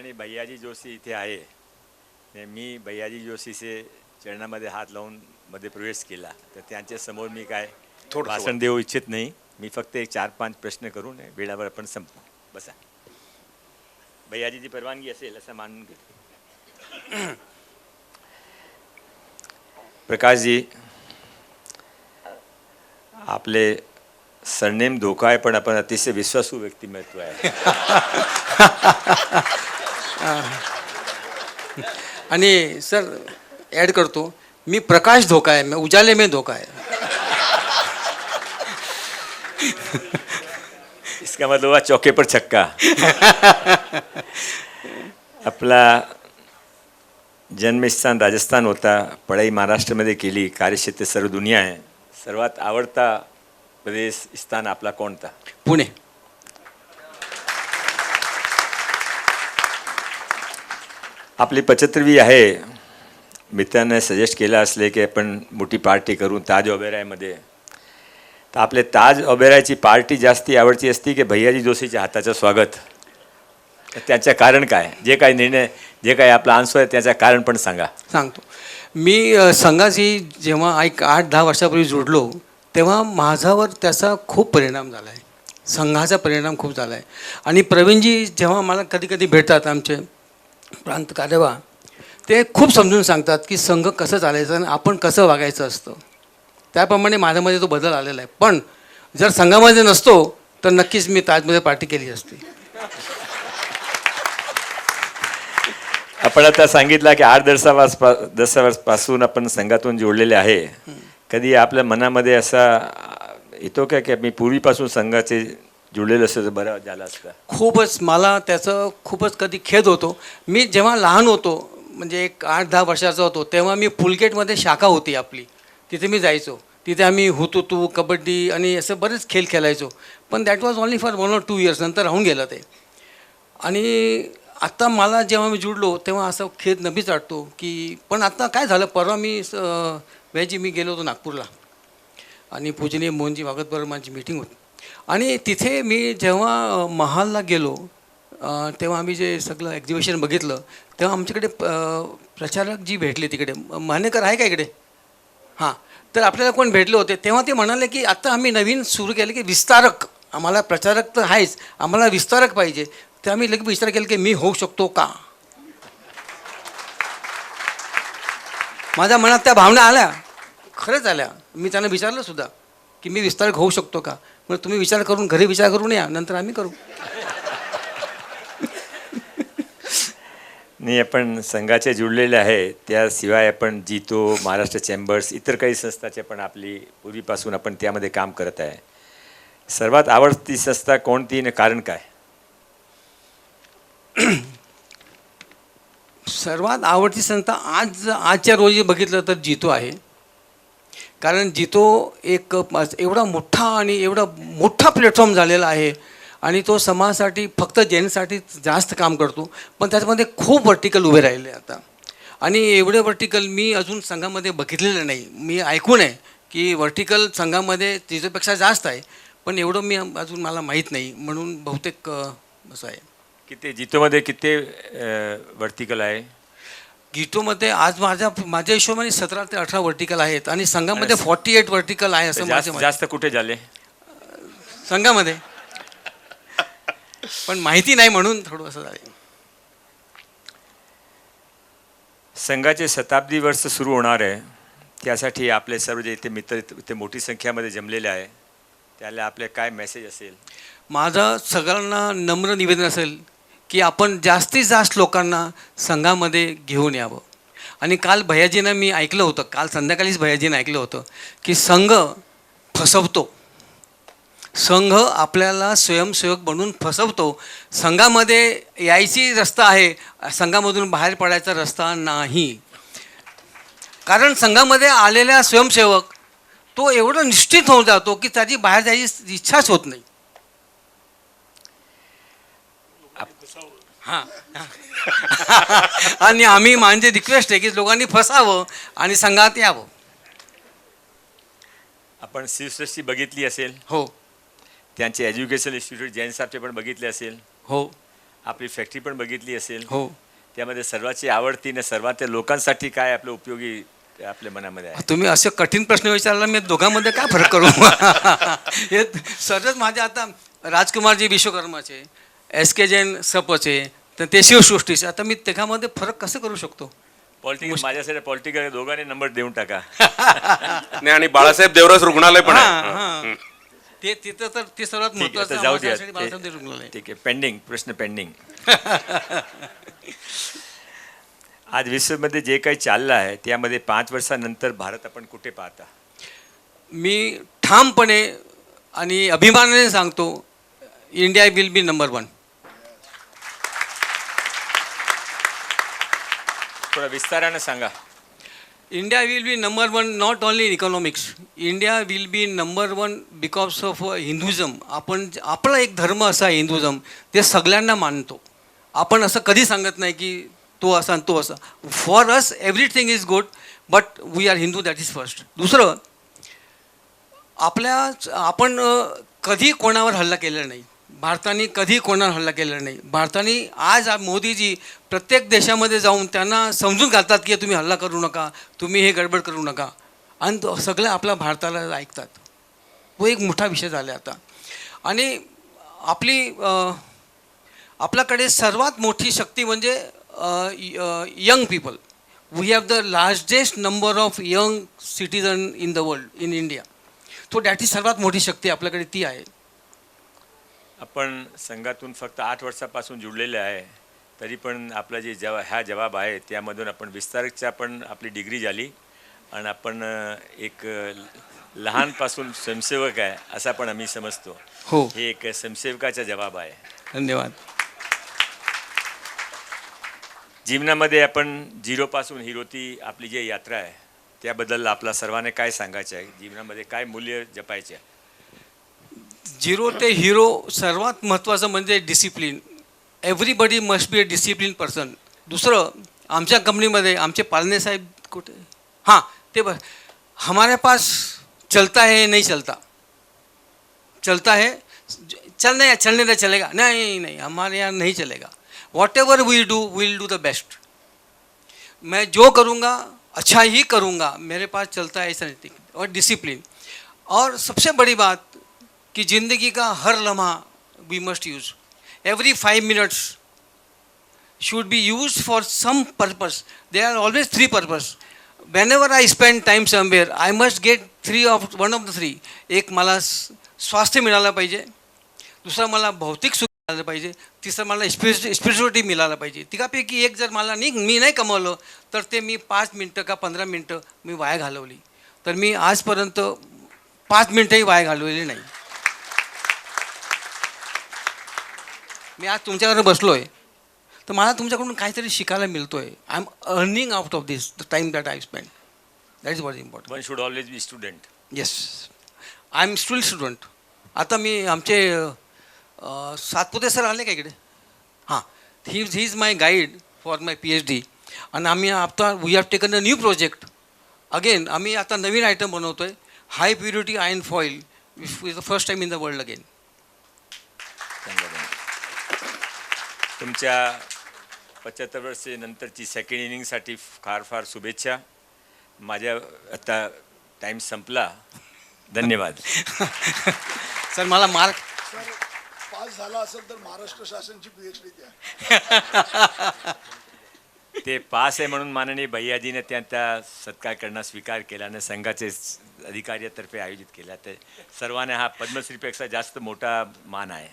माननीय भैयाजी जोशी इथे आहे. मी भैयाजी जोशीचे चरणामध्ये हात लावून मध्ये प्रवेश केला. तर त्यांच्यासमोर मी काय थोडंसं भाषण देऊ इच्छित नाही. मी फक्त एक चार पाच प्रश्न करून वेळावर आपण संपू बसा. भैयाजीची परवानगी असेल असं मानून घेतो. प्रकाशजी आपले सरनेम धोका आहे पण आपण अतिशय विश्वासू व्यक्तिमत्व आहे. आणि सर ॲड करतो. मी प्रकाश धोका आहे मैं उजाले में धोका है इसका मतलब हुआ चौके पर छक्का. आपला जन्मस्थान राजस्थान होता पढाई महाराष्ट्रामध्ये केली कार्यक्षेत्र सर्व दुनिया आहे सर्वात आवडता प्रदेश स्थान आपला कोणता पुणे. आपली पचत्रवी आहे. मित्राने सजेस्ट केलं असले की आपण मोठी पार्टी करून ताज ओबेरायमध्ये. तर आपले ताज ओबेरायची पार्टी जास्ती आवडती असती की भैयाजी जोशीच्या हाताचं स्वागत? त्याचं कारण काय? जे काही निर्णय जे काही आपला आन्सर आहे त्याचं कारण पण सांगा. सांगतो. मी संघाशी जेव्हा एक आठ दहा वर्षापूर्वी जुडलो तेव्हा माझ्यावर त्याचा खूप परिणाम झाला आहे संघाचा परिणाम खूप झाला आहे आणि प्रवीणजी जेव्हा मला कधी कधी भेटतात आमचे प्रांत कार्यवाह ते खूप समजून सांगतात की संघ कसं चालायचं आणि आपण कसं वागायचं असतं. त्याप्रमाणे माझ्यामध्ये तो बदल आलेला आहे. पण जर संघामध्ये नसतो तर नक्कीच मी ताजमध्ये पार्टी केली असती. आपण आता सांगितलं की आठ दस वर्ष दस वर्षपासून आपण संघातून जोडलेले आहे. कधी आपल्या मनामध्ये असा येतो का की मी पूर्वीपासून संघाचे जुळलेलं असतं तर बरं झालं असतं. खूपच मला त्याचं खूपच कधी खेद होतो. मी जेव्हा लहान होतो म्हणजे एक आठ दहा वर्षाचा होतो तेव्हा मी पुलगेटमध्ये शाखा होती आपली. तिथे मी जायचो. तिथे आम्ही हुतुतू कबड्डी आणि असे बरेच खेळ खेळायचो. पण that was only for one or two years नंतर राहून गेलं ते. आणि आत्ता मला जेव्हा मी जुडलो तेव्हा असं खेद नभीच वाटतो की पण आत्ता काय झालं परवा मी वेजी मी गेलो होतो नागपूरला. आणि पूजनीय मोहनजी वागतबरोबर माझी मीटिंग होती. आणि तिथे मी जेव्हा महालला गेलो तेव्हा आम्ही जे सगळं एक्झिबिशन बघितलं तेव्हा आमच्याकडे प्रचारक जी भेटले तिकडे मानेकर आहे का इकडे? हां. तर आपल्याला कोण भेटले होते? तेव्हा ते म्हणाले की आत्ता आम्ही नवीन सुरू केलं की विस्तारक. आम्हाला प्रचारक तर आहेच. आम्हाला विस्तारक पाहिजे. तर आम्ही लगेच विचार केला की मी होऊ शकतो का? माझ्या मनात त्या भावना आल्या. खरंच आल्या. मी त्यांना विचारलं सुद्धा. की मी विस्तारक होऊ शकतो का? मग तुम्ही विचार करून घरी विचार करून या नंतर आम्ही करू. नाही आपण संघाचे जुळलेले आहे. त्याशिवाय आपण जितो महाराष्ट्र चेंबर्स इतर काही संस्थाचे पण आपली पूर्वीपासून आपण त्यामध्ये काम करत आहे. सर्वात आवडती संस्था कोणती आणि कारण काय? सर्वात आवडती संस्था आज आजच्या रोजी बघितलं तर जितो आहे. कारण जितो एक एवढा मोठा आणि एवढा मोठा प्लॅटफॉर्म झालेला आहे आणि तो समाजासाठी फक्त जैनसाठी जास्त काम करतो पण त्याच्यामध्ये खूप वर्टिकल उभे राहिले आता. आणि एवढे वर्टिकल मी अजून संघामध्ये बघितलेलं नाही. मी ऐकून आहे की वर्टिकल संघामध्ये तिच्यापेक्षा जास्त आहे पण एवढं मी अजून मला माहीत नाही. म्हणून बहुतेक असं आहे. किती जितोमध्ये किती वर्टिकल आहे? गिटोमध्ये आज माझ्या माझ्या हिशोबाने सतरा ते अठरा वर्टिकल आहेत आणि संघामध्ये फॉर्टी एट वर्टिकल आहे असं जास्त माझं जास्त कुठे झाले. संघामध्ये. पण माहिती नाही म्हणून थोडं असं झालं संघाचे शताब्दी वर्ष सुरू होणार आहे. त्यासाठी आपले सर्व जे इथे मित्र इथे मोठी संख्यामध्ये जमलेले आहे. त्याला आपले काय मेसेज असेल? माझं सगळ्यांना नम्र निवेदन असेल की आपण जास्तीत जास्त लोकांना संघामध्ये घेऊन यावं. आणि काल भैयाजीनं मी ऐकलं होतं काल संध्याकाळीच भैयाजीनं ऐकलं होतं की संघ फसवतो. संघ आपल्याला स्वयंसेवक बनून फसवतो. संघामध्ये यायची रस्ता आहे संघामधून बाहेर पडायचा रस्ता नाही. कारण संघामध्ये आलेला स्वयंसेवक तो एवढा निश्चित होऊन जातो की त्याची बाहेर जायची इच्छाच होत नाही. हां. आणि आम्ही माझे रिक्वेस्ट आहे की लोकांनी फसावं आणि संघात यावं. आपण शिवसृष्टी बघितली असेल. हो. त्यांचे एज्युकेशन इन्स्टिट्यूट जैन साहेबचे पण बघितले असेल. हो. आपली फॅक्टरी पण बघितली असेल. हो. त्यामध्ये सर्वाची आवडती आणि सर्वात लोकांसाठी काय आपलं उपयोगी आपल्या मनामध्ये आहे? तुम्ही असे कठीण प्रश्न विचारला मी दोघांमध्ये काय फरक करू? हे सरच माझे आता राजकुमारजी विश्वकर्माचे एस के जैन सपचे तर ते शिवसृष्टीचे आता मी त्याच्यामध्ये फरक कसं करू शकतो? पॉलिटिकल माझ्यासाठी पॉलिटिकल दोघांनी नंबर देऊन टाका. नाही आणि बाळासाहेब देवरस रुग्णालय पण हां, आहे हां. ते तिथं तर ते सर्वात ठीक आहे महत्वाचं जाऊ द्या. बाळासाहेब ते- ठीक आहे पेंडिंग प्रश्न पेंडिंग आज विश्वमध्ये जे काही चाललं आहे त्यामध्ये पाच वर्षानंतर भारत आपण कुठे पाहता? मी ठामपणे आणि अभिमानाने सांगतो India will be number one थोडं विस्तारानं सांगा. India will be number one not only in economics India will be number one because of Hinduism आपण आपला एक धर्म असा आहे हिंदुझम ते सगळ्यांना मानतो. आपण असं कधी सांगत नाही की तो असा आणि तो असा. For us everything is good but we are Hindu that is first दुसरं आपल्या आपण कधी कोणावर हल्ला केलेला नाही. भारताने कधी कोणावर हल्ला केलेला नाही. भारताने आज मोदीजी प्रत्येक देशामध्ये जाऊन त्यांना समजून घालतात की तुम्ही हल्ला करू नका तुम्ही हे गडबड करू नका. आणि सगळं आपल्या भारताला ऐकतात. तो एक मोठा विषय झाला आता. आणि आपली आपल्याकडे सर्वात मोठी शक्ती म्हणजे young people we have the largest number of young citizen in the world in India तो डॅट ही सर्वात मोठी शक्ती आपल्याकडे ती आहे. आपण संघातून फक्त आठ वर्षापासून जुळलेले आहे तरी पण आपला जे जवा ह्या जवाब आहे त्यामधून आपण विस्तारकच्या पण आपली डिग्री झाली आणि आपण एक लहानपासून स्वयंसेवक आहे असं पण आम्ही समजतो. हो. हे एक स्वयंसेवकाचा जवाब आहे. धन्यवाद. जीवनामध्ये आपण झिरोपासून हिरोती आपली जी यात्रा आहे त्याबद्दल आपला सर्वांना काय सांगायचं आहे? जीवनामध्ये काय मूल्य जपायचे आहे? झिरो ते हिरो सर्वात महत्त्वाचं म्हणजे discipline everybody must be a discipline person दुसरं, आमच्या कंपनीमध्ये आमचे पालने साहेब कुठे? हाँ, ते बस हमारे पास चलता है, नहीं चलता. चलता है चलने चलने दे चलेगा. नहीं नहीं, हमारे यहाँ नहीं चलेगा. Whatever we'll do will do the best मैं जो करूँगा अच्छा ही करूँगा. मेरे पास चलता है, ऐसा नहीं. और डिसिप्लिन और सबसे बड़ी बात कि ज़िंदगी का हर लम्हा we must use every five minutes should be used for some purpose. There are always three purpose. Whenever I spend time somewhere, I must get three of one of the three. एक मला स्वास्थ्य मिळालं पाहिजे दुसरं मला भौतिक सुख मिळालं पाहिजे तिसरं मला स्पिरिच स्पिरिच्युअलिटी मिळालं पाहिजे तिघापैकी एक जर मला नाही मी नाही कमवलं तर ते मी पाच मिनटं का पंधरा मिनटं मी वाया घालवली तर मी आजपर्यंत पाच मिनटंही वाया घालवलेली नाही मी आज तुमच्याकडे बसलो आहे तर मला तुमच्याकडून काहीतरी शिकायला मिळतो आहे I am earning out of this the time that I spend that is what important one should always be student yes I am still student आता मी आमचे सातपुते सर आले का इकडे? हां. He he is my guide for my P H D आणि आम्ही आता we have taken a new project again आम्ही आता नवीन आयटम बनवतो आहे high purity ion foil is the first time in the world again तुमच्या पचहत्तर वर्षे नंतरची सेकंड इनिंगसाठी फार फार शुभेच्छा. माझ्या आता टाईम संपला. धन्यवाद. सर मला मार्क पास झाला असेल तर महाराष्ट्र शासनची पीएचडी द्या. ते पास आहे म्हणून माननीय भैयाजीने त्यांचा सत्कार करण्यास स्वीकार केला आणि संघाचे अधिकाऱ्यातर्फे आयोजित केला. तर सर्वांना हा पद्मश्रीपेक्षा जास्त मोठा मान आहे.